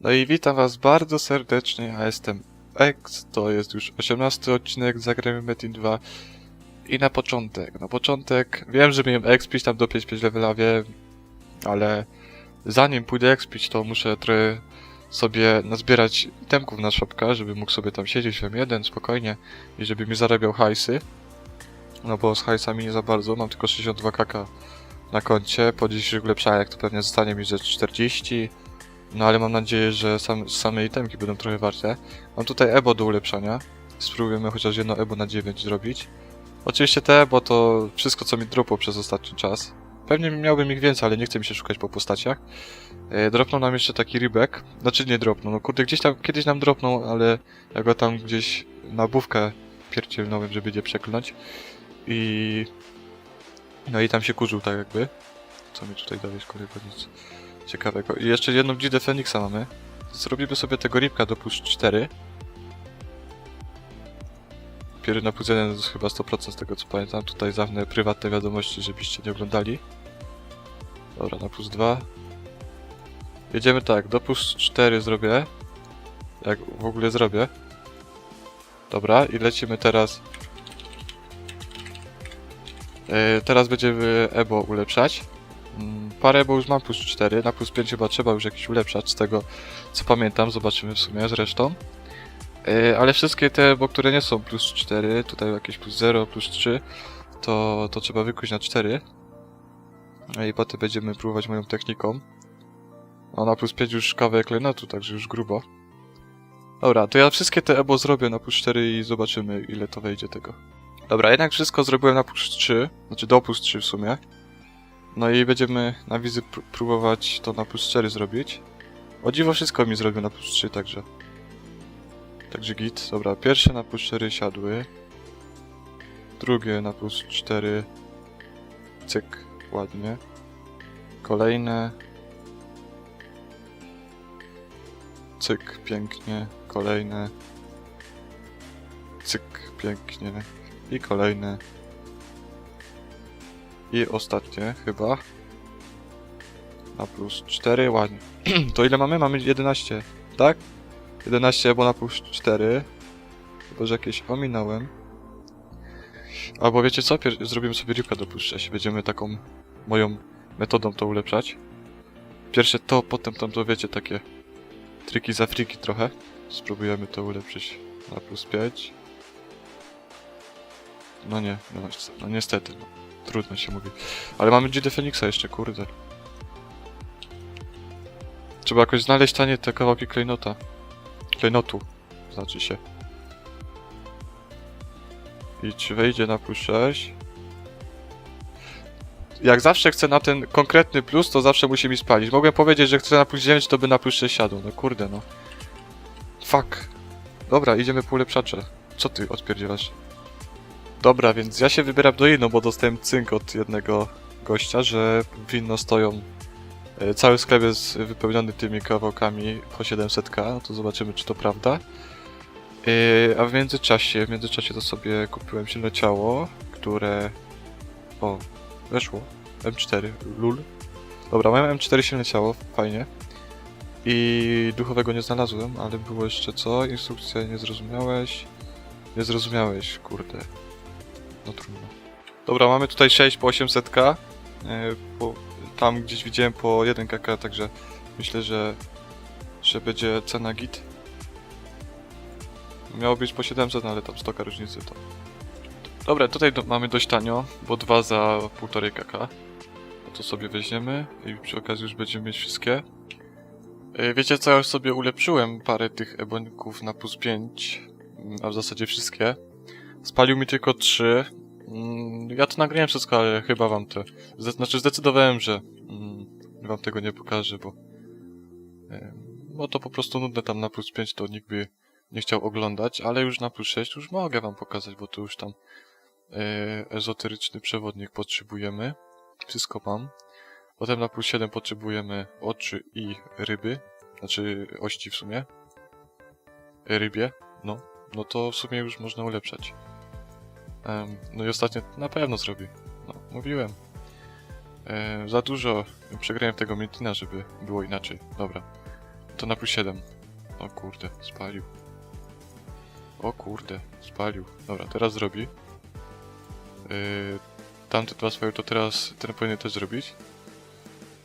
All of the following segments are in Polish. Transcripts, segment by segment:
No i witam was bardzo serdecznie, ja jestem X, to jest już 18 odcinek Zagramy Metin 2 i na początek, na początek, wiem, że miałem expić tam do 5-5 levela, wiem, ale zanim pójdę expić, to muszę trochę sobie nazbierać itemków na szopka, żeby mógł sobie tam siedzieć w M1 spokojnie i żeby mi zarabiał hajsy. No bo z hajsami nie za bardzo, mam tylko 62 kk na koncie, po dzisiejszych ulepszaniach to pewnie zostanie mi ze 40, no ale mam nadzieję, że sam, same itemki będą trochę warte. Mam tutaj ebo do ulepszania, spróbujemy chociaż jedno ebo na 9 zrobić. Oczywiście te ebo to wszystko co mi dropło przez ostatni czas. Pewnie miałbym ich więcej, ale nie chcę mi się szukać po postaciach. E, dropnął nam jeszcze taki ribek. Znaczy nie dropnął, no kurde, gdzieś tam, kiedyś nam dropnął, ale ja go tam gdzieś na bówkę pierdzielnąłem, żeby nie przeklnąć. I... No i tam się kurzył tak jakby. Co mi tutaj dałeś kolego nic ciekawego. I jeszcze jedną dzidę Feniksa mamy. Zrobimy sobie tego ribka do plus 4. Piery na plus 1 to jest chyba 100% z tego co pamiętam. Tutaj zawne prywatne wiadomości, żebyście nie oglądali. Dobra, na plus 2. Jedziemy tak, do plus 4 zrobię. Jak w ogóle zrobię. Dobra, i lecimy teraz. E, teraz będziemy Ebo ulepszać. Parę Ebo już mam plus 4, na plus 5 chyba trzeba już jakiś ulepszać, z tego co pamiętam, zobaczymy w sumie zresztą. E, Ale wszystkie te Ebo, które nie są plus 4, tutaj jakieś plus 0, plus 3, to, to trzeba wykuć na 4. No I potem będziemy próbować moją techniką. A na plus 5 już kawałek klejnotu, także już grubo. Dobra, to ja wszystkie te ebo zrobię na plus 4 i zobaczymy ile to wejdzie tego. Dobra, jednak wszystko zrobiłem na plus 3, znaczy do plus 3 w sumie. No i będziemy na wizy pr próbować to na plus 4 zrobić. O dziwo wszystko mi zrobił na plus 3, także... Także git. Dobra, pierwsze na plus 4 siadły. Drugie na plus 4. Cyk, ładnie. Kolejne. Cyk, pięknie. Kolejne. Cyk, pięknie. I kolejne. I ostatnie chyba. Na plus 4, ładnie. to ile mamy? Mamy 11, tak? 11, bo na plus 4. Chyba, że jakieś ominąłem. Albo wiecie co? Pier zrobimy sobie rybkę do plus 6. Będziemy taką moją metodą to ulepszać. Pierwsze to, potem tam to wiecie, takie triki za friki trochę. Spróbujemy to ulepszyć na plus 5. No nie, no, no niestety, no. Trudno się mówi. Ale mamy GD Phoenixa jeszcze, kurde. Trzeba jakoś znaleźć tanie te kawałki klejnota. Klejnotu, znaczy się. I czy wejdzie na plus 6? Jak zawsze chcę na ten konkretny plus, to zawsze musi mi spalić. Mogłem powiedzieć, że chcę na plus 9, to by na plus 6 siadł. No kurde, no. Fuck. Dobra, idziemy po ulepszacze. Co ty odpierdzielasz? Dobra, więc ja się wybieram do inną, bo dostałem cynk od jednego gościa, że winno stoją. e, Cały sklep jest wypełniony tymi kawałkami po 700k, no to zobaczymy czy to prawda. E, A w międzyczasie, w międzyczasie to sobie kupiłem silne ciało, które... O, weszło. M4, lul. Dobra, mam M4 silne ciało, fajnie. I duchowego nie znalazłem, ale było jeszcze co? Instrukcja nie zrozumiałeś. Nie zrozumiałeś, kurde. No trudno. Dobra, mamy tutaj 6 po 800k. e, Po, tam gdzieś widziałem po 1 kk, także myślę, że, że będzie cena git. Miało być po 700, no ale tam 100 różnicy to. Dobra, tutaj do, mamy dość tanio, bo 2 za 1,5 kk. No to sobie weźmiemy i przy okazji już będziemy mieć wszystkie. E, Wiecie co, ja już sobie ulepszyłem parę tych eboników na plus 5, mm, a w zasadzie wszystkie. Spalił mi tylko 3. Mm, Ja to nagrałem wszystko, ale chyba wam to... Znaczy zdecydowałem, że mm, wam tego nie pokażę, bo... Bo to po prostu nudne tam na plus 5, to nikt by nie chciał oglądać, ale już na plus 6 już mogę wam pokazać, bo tu już tam e, ezoteryczny przewodnik potrzebujemy. Wszystko mam. Potem na plus 7 potrzebujemy oczy i ryby. Znaczy ości w sumie. Rybie, no. No to w sumie już można ulepszać. No i ostatnio na pewno zrobi. No, mówiłem. E, za dużo przegrałem tego Mitina, żeby było inaczej. Dobra. To na plus 7. O kurde, spalił. O kurde, spalił. Dobra, teraz zrobi. Yy, tamte dwa swoje to teraz ten powinien też zrobić.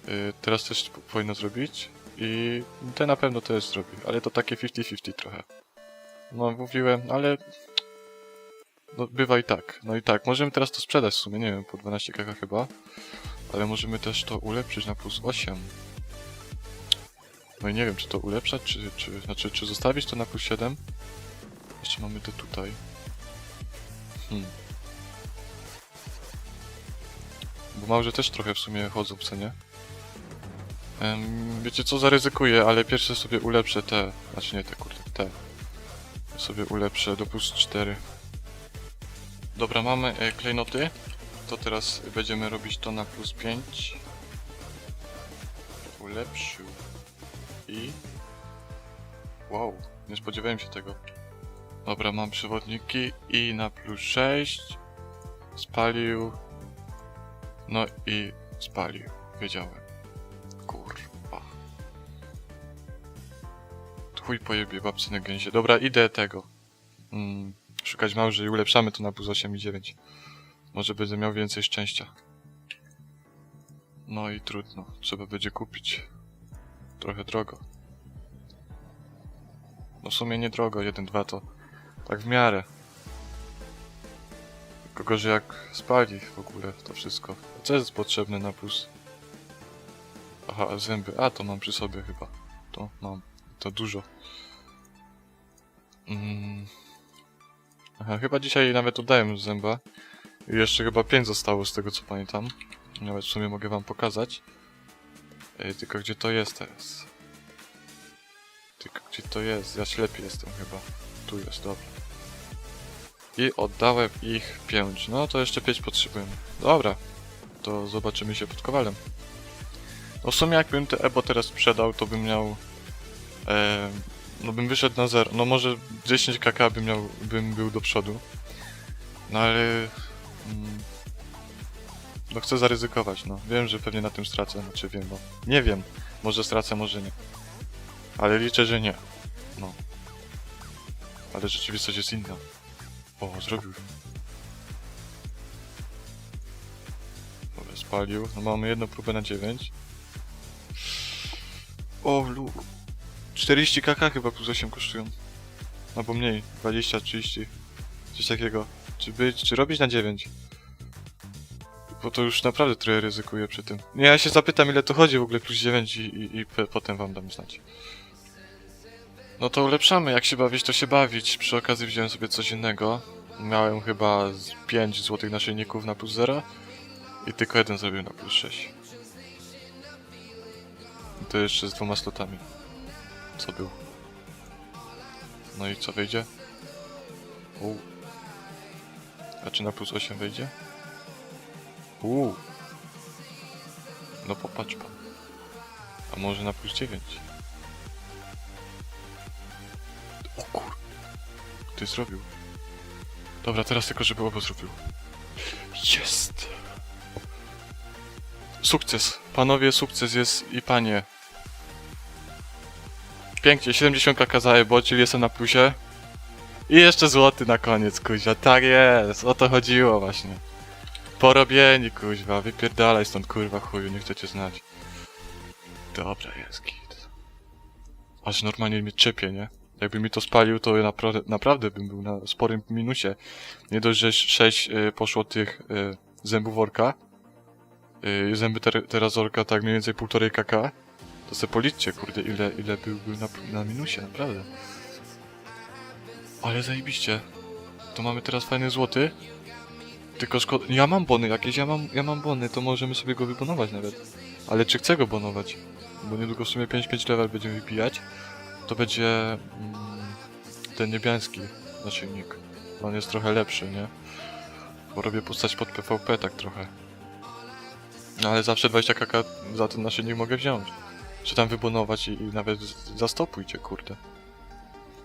Yy, teraz też powinno zrobić. I ten na pewno też zrobi, ale to takie 50-50 trochę. No mówiłem, ale... No bywa i tak. No i tak, możemy teraz to sprzedać w sumie, nie wiem, po 12 kk chyba. Ale możemy też to ulepszyć na plus 8. No i nie wiem, czy to ulepszać, czy, czy, znaczy, czy zostawić to na plus 7? Jeszcze mamy to tutaj. Hmm. Bo małże też trochę w sumie chodzą w cenie. Em, wiecie co, zaryzykuję, ale pierwsze sobie ulepszę te, znaczy nie te, kurde, te. Sobie ulepszę do plus 4. Dobra, mamy e, klejnoty. To teraz będziemy robić to na plus 5. Ulepszył. I... Wow, nie spodziewałem się tego. Dobra, mam przewodniki i na plus 6. Spalił. No i spalił. Wiedziałem. Kurwa. Chuj pojebie babcy na gęsie. Dobra, idę tego. Mm, szukać małży i ulepszamy to na plus 8 i 9. Może będę miał więcej szczęścia. No i trudno. Trzeba będzie kupić. Trochę drogo. No w sumie nie drogo, 1-2 to tak w miarę. Tylko gorzej jak spali w ogóle to wszystko. Co jest potrzebne na plus? Aha, zęby. A, to mam przy sobie chyba. To mam. To dużo. Mm. Aha, chyba dzisiaj nawet oddałem zęba. I jeszcze chyba 5 zostało z tego co pamiętam. Nawet w sumie mogę wam pokazać. Ej, tylko gdzie to jest teraz? Tylko gdzie to jest? Ja ślepy jestem chyba. Tu jest, dobra. I oddałem ich 5. No to jeszcze 5 potrzebujemy. Dobra. To zobaczymy się pod kowalem. No w sumie jakbym te Ebo teraz sprzedał, to bym miał... E, no bym wyszedł na 0. No może 10 kk bym miał, bym był do przodu. No ale... Mm, no chcę zaryzykować, no. Wiem, że pewnie na tym stracę, znaczy wiem, no. Nie wiem. Może stracę, może nie. Ale liczę, że nie. No. Ale rzeczywistość jest inna. O, zrobił. Dobra, spalił. No mamy jedną próbę na 9. O, lu. 40 kk chyba plus 8 kosztują. Albo mniej. 20, 30. Coś takiego. Czy być, czy robić na 9? Bo to już naprawdę trochę ryzykuję przy tym. Nie, ja się zapytam ile to chodzi w ogóle plus 9 i, i, i potem wam dam znać. No to ulepszamy, jak się bawić, to się bawić. Przy okazji wziąłem sobie coś innego. Miałem chyba z 5 złotych naszyjników na plus 0 i tylko jeden zrobił na plus 6. I to jeszcze z dwoma slotami. Co był? No i co wyjdzie? U. A czy na plus 8 wejdzie? Uuu. No popatrz pan. A może na plus 9? O kur... Ty zrobił. Dobra, teraz tylko żeby obo zrobił. Jest! Sukces. Panowie, sukces jest i panie. Pięknie, 70 kk za Ebo, czyli jestem na plusie. I jeszcze złoty na koniec, kuźwa. Tak jest, o to chodziło właśnie. Porobieni, kuźwa, wypierdalaj stąd, kurwa, chuju, nie chcecie znać. Dobra, jest git. Aż normalnie mnie czepie, nie? Jakby mi to spalił, to ja naprawdę, bym był na sporym minusie. Nie dość, że 6 y, poszło tych y, zębów orka. Y, zęby ter teraz orka tak mniej więcej 1,5 kk. To se policzcie, kurde, ile, ile byłby na, na minusie, naprawdę. Ale zajebiście. To mamy teraz fajny złoty. Tylko szkoda... Ja mam bony jakieś, ja mam, ja mam bony, to możemy sobie go wybonować nawet. Ale czy chcę go bonować? Bo niedługo w sumie 5-5 level będziemy wypijać. To będzie... Mm, ten niebiański naszyjnik. On jest trochę lepszy, nie? Bo robię postać pod PvP tak trochę. No ale zawsze 20 kk za ten naszyjnik mogę wziąć. Czy tam wybonować i, i nawet zastopujcie, kurde.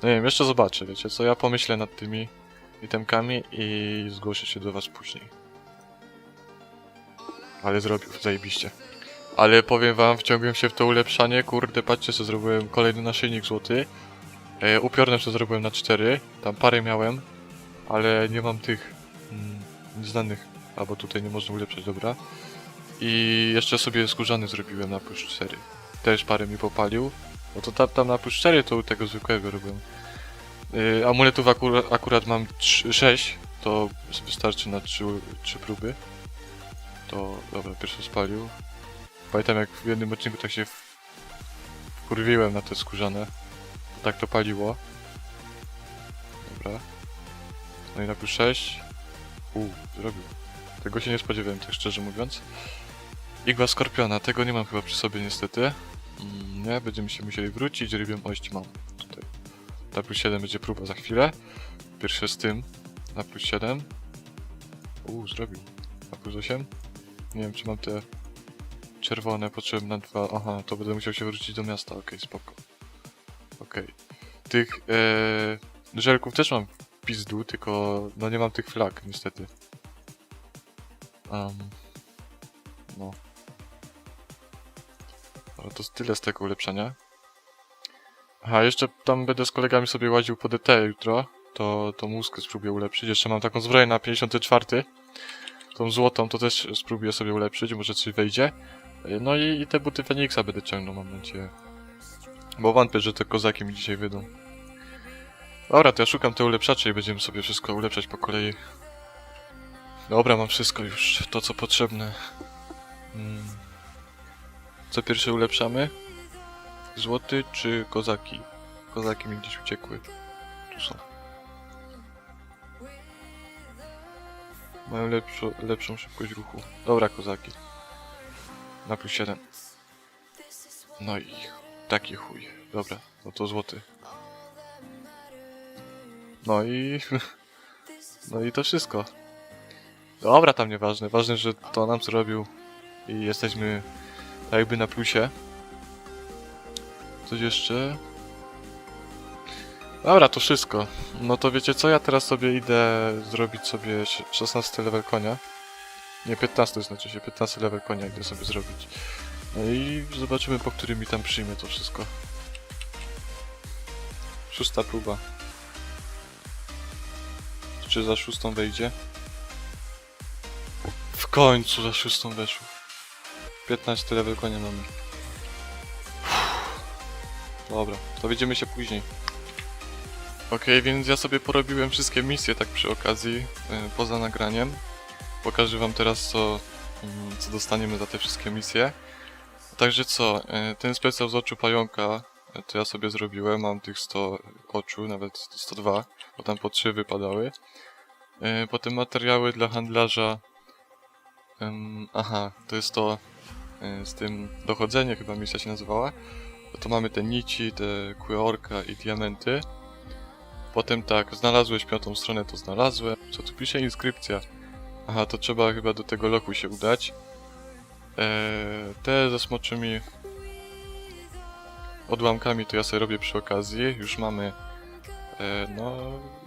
No nie wiem, jeszcze zobaczę, wiecie co, ja pomyślę nad tymi itemkami i zgłoszę się do was później. Ale zrobił, zajebiście. Ale powiem wam, wciągłem się w to ulepszanie, kurde, patrzcie co zrobiłem, kolejny naszyjnik złoty. E, upiorne co zrobiłem na 4, tam parę miałem, ale nie mam tych mm, znanych, albo tutaj nie można ulepszać, dobra. I jeszcze sobie skórzany zrobiłem na plus 4. Też parę mi popalił. No to tam, tam na plus 4 to tego zwykłego robiłem. Yy, amuletów akura, akurat mam 6, to wystarczy na 3, 3 próby. To dobra, pierwszy spalił. Pamiętam jak w jednym odcinku tak się wkurwiłem na te skórzane. Tak to paliło. Dobra. No i na plus 6. Uuu, zrobił. Tego się nie spodziewałem, tak szczerze mówiąc. Igła skorpiona, tego nie mam chyba przy sobie niestety. Mm, nie, będziemy się musieli wrócić, rybią ość mam tutaj. Na plus 7 będzie próba za chwilę. Pierwsze z tym, na plus 7. Uuu, zrobił. Na plus 8. Nie wiem, czy mam te czerwone, potrzebne na dwa. Aha, to będę musiał się wrócić do miasta, okej, spoko. Okej. Tych e, żelków też mam w pizdu, tylko no nie mam tych flag, niestety. Um, no. Ale to tyle z tego ulepszenia. Aha, jeszcze tam będę z kolegami sobie łaził po DT jutro. To, to mózg spróbuję ulepszyć. Jeszcze mam taką zbroję na 54. Tą złotą to też spróbuję sobie ulepszyć, może coś wejdzie. No i, i te buty Feniksa będę ciągnął, mam nadzieję. Bo wątpię, że te kozaki mi dzisiaj wyjdą. Dobra, to ja szukam te ulepszacze i będziemy sobie wszystko ulepszać po kolei. Dobra, mam wszystko już, to co potrzebne. Mm. Co pierwsze ulepszamy? Złoty czy kozaki? Kozaki mi gdzieś uciekły. Tu są. Mają lepszą, lepszą szybkość ruchu. Dobra, kozaki. Na plus 7. No i taki chuj. Dobra, no to złoty. No i... No i to wszystko. Dobra, tam nieważne. Ważne, że to nam zrobił i jesteśmy tak jakby na plusie. Coś jeszcze? Dobra, to wszystko. No to wiecie co, ja teraz sobie idę zrobić sobie sz- 16 level konia. Nie, 15 znaczy się, 15 level konia idę sobie zrobić. No i zobaczymy po którym mi tam przyjmie to wszystko. Szósta próba. Czy za szóstą wejdzie? W końcu za szóstą weszło. 15 level konia mamy. Dobra, to widzimy się później. Okej, więc ja sobie porobiłem wszystkie misje tak przy okazji, yy, poza nagraniem. Pokażę wam teraz co, mm, co dostaniemy za te wszystkie misje. Także co, yy, ten specjal z oczu pająka yy, to ja sobie zrobiłem, mam tych 100 oczu, nawet 102, bo tam po 3 wypadały. Yy, Potem materiały dla handlarza. Ym, aha, to jest to yy, z tym dochodzenie, chyba misja się nazywała. To mamy te nici, te kweorka i diamenty. Potem tak, znalazłeś piątą stronę, to znalazłem. Co tu pisze? Inskrypcja. Aha, to trzeba chyba do tego loku się udać. Eee, te ze smoczymi odłamkami to ja sobie robię przy okazji. Już mamy, e, no,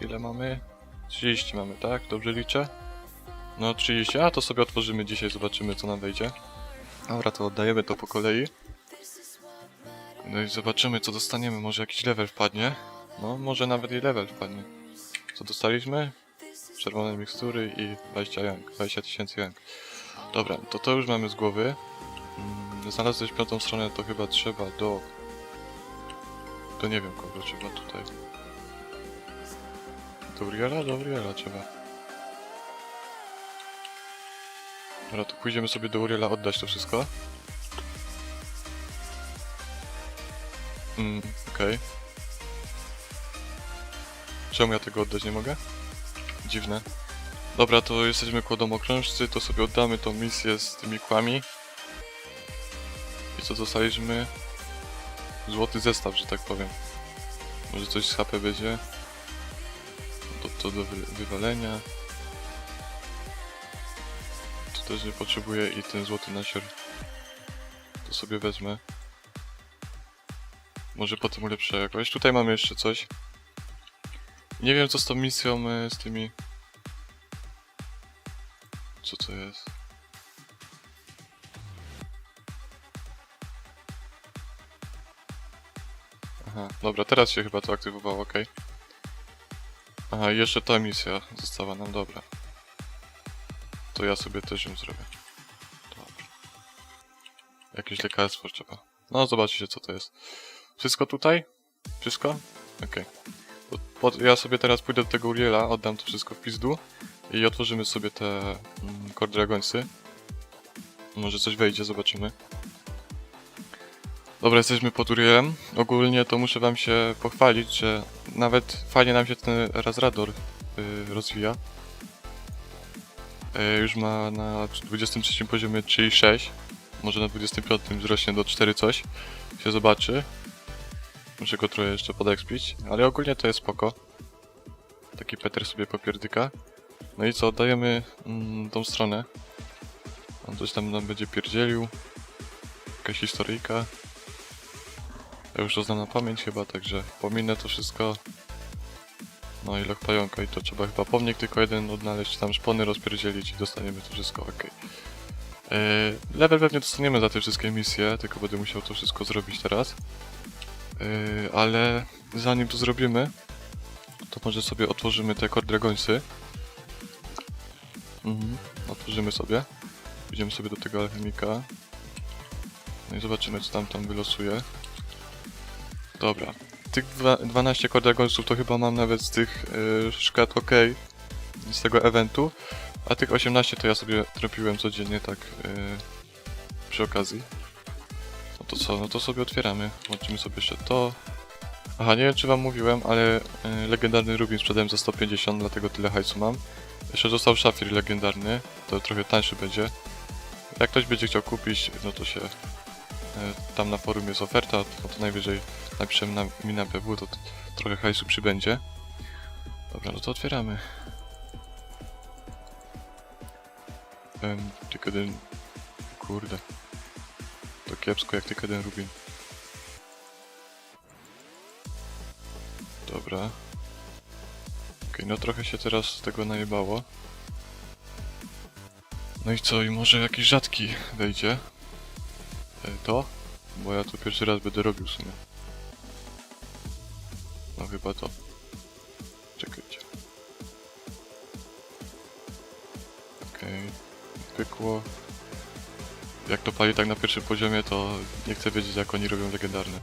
ile mamy? 30 mamy, tak? Dobrze liczę? No, 30. A, to sobie otworzymy dzisiaj, zobaczymy co nam wejdzie. Dobra, to oddajemy to po kolei. No i zobaczymy co dostaniemy, może jakiś level wpadnie. No, może nawet i level wpadnie. Co dostaliśmy? Czerwone mikstury i 20 jank, 20 tysięcy jank. Dobra, to to już mamy z głowy. Mm, Znalazłeś piątą stronę, to chyba trzeba do... To nie wiem kogo trzeba tutaj. Do Uriela? Do Uriela trzeba. Dobra, to pójdziemy sobie do Uriela oddać to wszystko. Mm, okej. Czemu ja tego oddać nie mogę? Dziwne. Dobra, to jesteśmy koło domokrążcy, to sobie oddamy tą misję z tymi kłami. I co dostaliśmy? Złoty zestaw, że tak powiem. Może coś z HP będzie. To, to do wy- wywalenia też nie potrzebuję i ten złoty nasior to sobie wezmę. Może potem ulepszę jakoś. Tutaj mamy jeszcze coś. Nie wiem co z tą misją, e, z tymi... Co to jest? Aha, dobra, teraz się chyba to aktywowało, ok. Aha, jeszcze ta misja została nam, dobra. To ja sobie też ją zrobię. Dobra. Jakieś lekarstwo trzeba. No, zobaczycie co to jest. Wszystko tutaj? Wszystko? Okej. Pod- Ja sobie teraz pójdę do tego Uriela, oddam to wszystko w pizdu i otworzymy sobie te mm, Core Dragonsy. Może coś wejdzie, zobaczymy. Dobra, jesteśmy pod Urielem. Ogólnie to muszę wam się pochwalić, że nawet fajnie nam się ten Razrador y, rozwija. Y, już ma na 23 poziomie 3,6. Może na 25 wzrośnie do 4 coś. Się zobaczy. Muszę go trochę jeszcze podekspić, ale ogólnie to jest spoko. Taki Peter sobie popierdyka. No i co, oddajemy mm, tą stronę. On coś tam nam będzie pierdzielił. Jakaś historyjka. Ja już to znam na pamięć chyba, także pominę to wszystko. No i loch pająka i to trzeba chyba pomnik tylko jeden odnaleźć, tam szpony rozpierdzielić i dostaniemy to wszystko, okej. Yy, level pewnie dostaniemy za te wszystkie misje, tylko będę musiał to wszystko zrobić teraz. Yy, ale zanim to zrobimy, to może sobie otworzymy te Core Dragonsy. Mhm, otworzymy sobie. Idziemy sobie do tego alchemika. No i zobaczymy co tam tam wylosuje. Dobra. Tych dwa, 12 Core Dragonsów to chyba mam nawet z tych yy, szkat OK z tego eventu. A tych 18 to ja sobie tropiłem codziennie tak yy, przy okazji. No to co, no to sobie otwieramy. Zobaczymy sobie jeszcze to. Aha, nie wiem czy wam mówiłem, ale y, legendarny Rubin sprzedałem za 150, dlatego tyle hajsu mam. Jeszcze został szafir legendarny, to trochę tańszy będzie. Jak ktoś będzie chciał kupić, no to się... y, tam na forum jest oferta, no to najwyżej napiszemy na, mi na PW, to t- trochę hajsu przybędzie. Dobra, no to otwieramy. Um, tylko jeden... Kurde. To kiepsko jak tylko jeden Rubin. Dobra. Okej, no trochę się teraz z tego najebało. No i co, i może jakiś rzadki wejdzie? To? Bo ja to pierwszy raz będę robił w sumie. No chyba to. Czekajcie. Okej, pykło. Jak to pali tak na pierwszym poziomie, to nie chcę wiedzieć jak oni robią legendarne.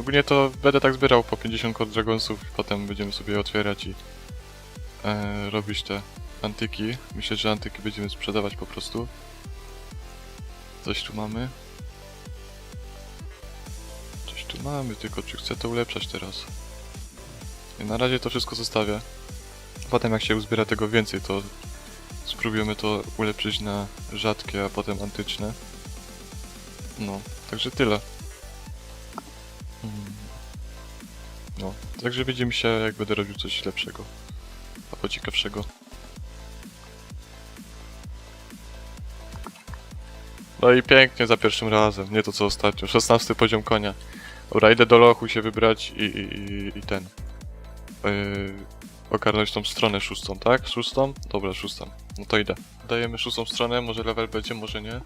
Ogólnie to będę tak zbierał po 50 kod dragonsów potem będziemy sobie otwierać i e, robić te antyki. Myślę, że antyki będziemy sprzedawać po prostu. Coś tu mamy. Coś tu mamy, tylko czy chcę to ulepszać teraz? I na razie to wszystko zostawię. Potem jak się uzbiera tego więcej, to spróbujemy to ulepszyć na rzadkie, a potem antyczne. No, także tyle. Mm. No, także widzimy się jak będę robił coś lepszego. Albo ciekawszego. No i pięknie za pierwszym razem, nie to co ostatnio. 16 poziom konia. Dobra, idę do lochu się wybrać i, i, i- i ten. Yy, ogarnąć tą stronę szóstą, tak? Szóstą? Dobra, szóstą. No to idę. Dajemy szóstą stronę, może level będzie, może nie.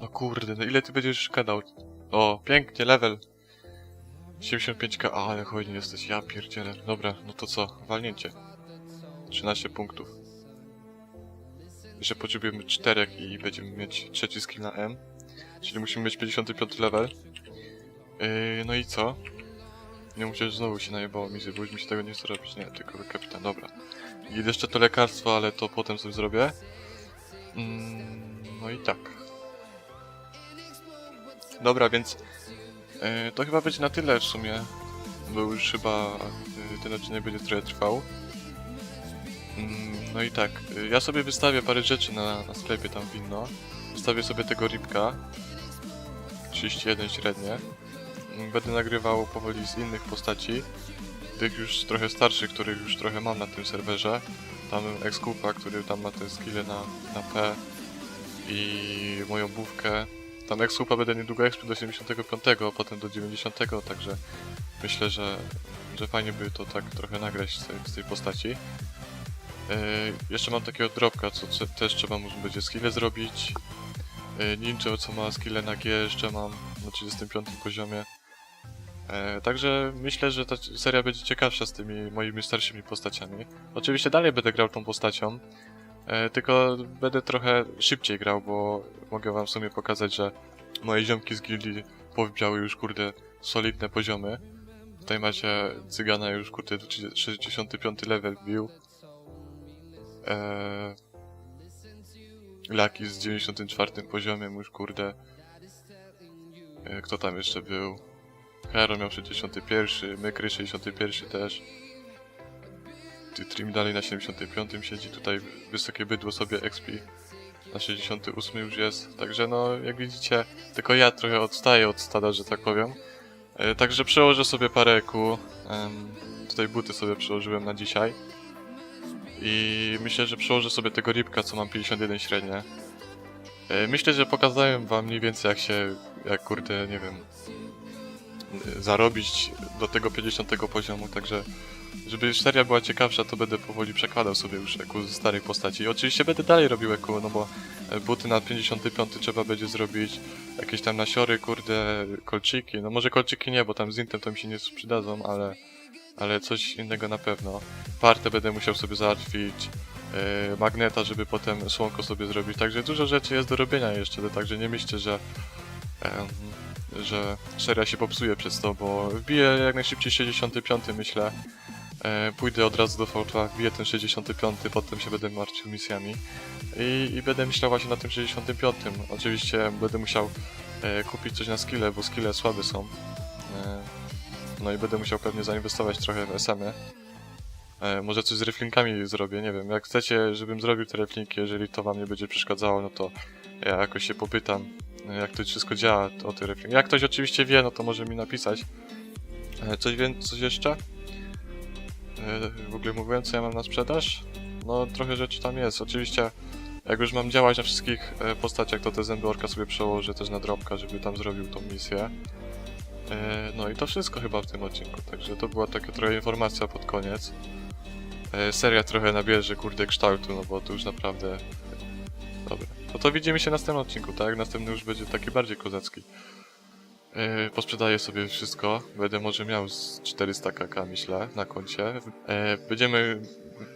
No kurde, no ile ty będziesz gadał? O, pięknie, level. 75k, a, ale chodzi jesteś, ja pierdzielę. Dobra, no to co, walnięcie. 13 punktów. Jeszcze potrzebujemy 4 i będziemy mieć trzeci skill na M. Czyli musimy mieć 55 level. Yy, no i co? Nie musisz znowu się najebało misję, bo mi się tego nie chce robić. Nie, tylko kapitan, dobra. I jeszcze to lekarstwo, ale to potem sobie zrobię. Mm, no i tak. Dobra, więc e, to chyba będzie na tyle w sumie, bo już chyba e, ten odcinek będzie trochę trwał. Mm, no i tak, ja sobie wystawię parę rzeczy na, na sklepie tam winno. Wystawię sobie tego ribka. 31 średnie. Mm, Będę nagrywał powoli z innych postaci. Tych już trochę starszych, których już trochę mam na tym serwerze. Tam Excupa, który tam ma te skille na, na P i moją bówkę. Tam Excupa będę niedługo expił do 75, a potem do 90, także myślę, że, że fajnie by to tak trochę nagrać z tej, z tej postaci. E, jeszcze mam takiego dropka, co, też trzeba mu będzie skille zrobić. E, Ninja, co ma skille na G, jeszcze mam na 35 poziomie. E, także myślę, że ta seria będzie ciekawsza z tymi moimi starszymi postaciami. Oczywiście dalej będę grał tą postacią, tylko będę trochę szybciej grał, bo mogę wam w sumie pokazać, że moje ziomki z gildii powbiały już kurde solidne poziomy. Tutaj macie cygana już kurde do 30 65 level bił. Eee, Laki z 94 poziomem już kurde. E, kto tam jeszcze był? Hero miał 61, Mykry 61 też. Trim dalej na 75 siedzi, tutaj wysokie bydło sobie XP na 68 już jest. Także no, jak widzicie, tylko ja trochę odstaję od stada, że tak powiem. E, Także przełożę sobie parę EQ. Em, Tutaj buty sobie przełożyłem na dzisiaj. I myślę, że przełożę sobie tego ribka, co mam 51 średnie. E, Myślę, że pokazałem wam mniej więcej jak się, jak kurde, nie wiem, zarobić do tego 50 poziomu, także żeby seria była ciekawsza, to będę powoli przekładał sobie już EQ ze starej postaci. I oczywiście będę dalej robił EQ, no bo e, buty na 55 trzeba będzie zrobić, jakieś tam nasiory, kurde, kolczyki, no może kolczyki nie, bo tam z intem to mi się nie przydadzą, ale, ale coś innego na pewno. Partę będę musiał sobie załatwić, e, magneta, żeby potem słonko sobie zrobić, także dużo rzeczy jest do robienia jeszcze, także nie myślcie, że em, że seria się popsuje przez to, bo wbiję jak najszybciej 65 myślę, e, pójdę od razu do V2, wbiję ten 65, potem się będę martwił misjami i, i będę myślał właśnie na tym 65. Oczywiście będę musiał e, kupić coś na skille, bo skille słabe są. E, no i będę musiał pewnie zainwestować trochę w SM-y. E, może coś z reflinkami zrobię, nie wiem. Jak chcecie, żebym zrobił te reflinki, jeżeli to wam nie będzie przeszkadzało, no to ja jakoś się popytam, e, jak to wszystko działa, o te reflinki. Jak ktoś oczywiście wie, no to może mi napisać. E, coś więcej, coś jeszcze? E, w ogóle mówiłem, co ja mam na sprzedaż? No, trochę rzeczy tam jest. Oczywiście, jak już mam działać na wszystkich e, postaciach, to te zęby orka sobie przełożę też na dropka, żeby tam zrobił tą misję. E, No i to wszystko chyba w tym odcinku, także to była taka trochę informacja pod koniec. E, Seria trochę nabierze, kurde, kształtu, no bo to już naprawdę... Dobra, no to widzimy się w następnym odcinku, tak? Następny już będzie taki bardziej kozacki. E, Posprzedaję sobie wszystko, będę może miał z 400 kk, myślę, na koncie. Będziemy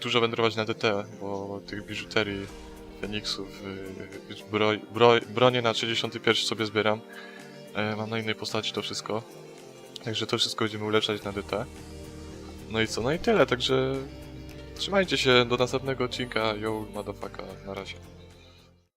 dużo wędrować na DT, bo tych biżuterii, Feniksów, y, broj, broj, bronię na 61 sobie zbieram. E, mam na innej postaci to wszystko. Także to wszystko będziemy ulepszać na DT. No i co? No i tyle, także trzymajcie się do następnego odcinka. Yo, motherfucker, na razie.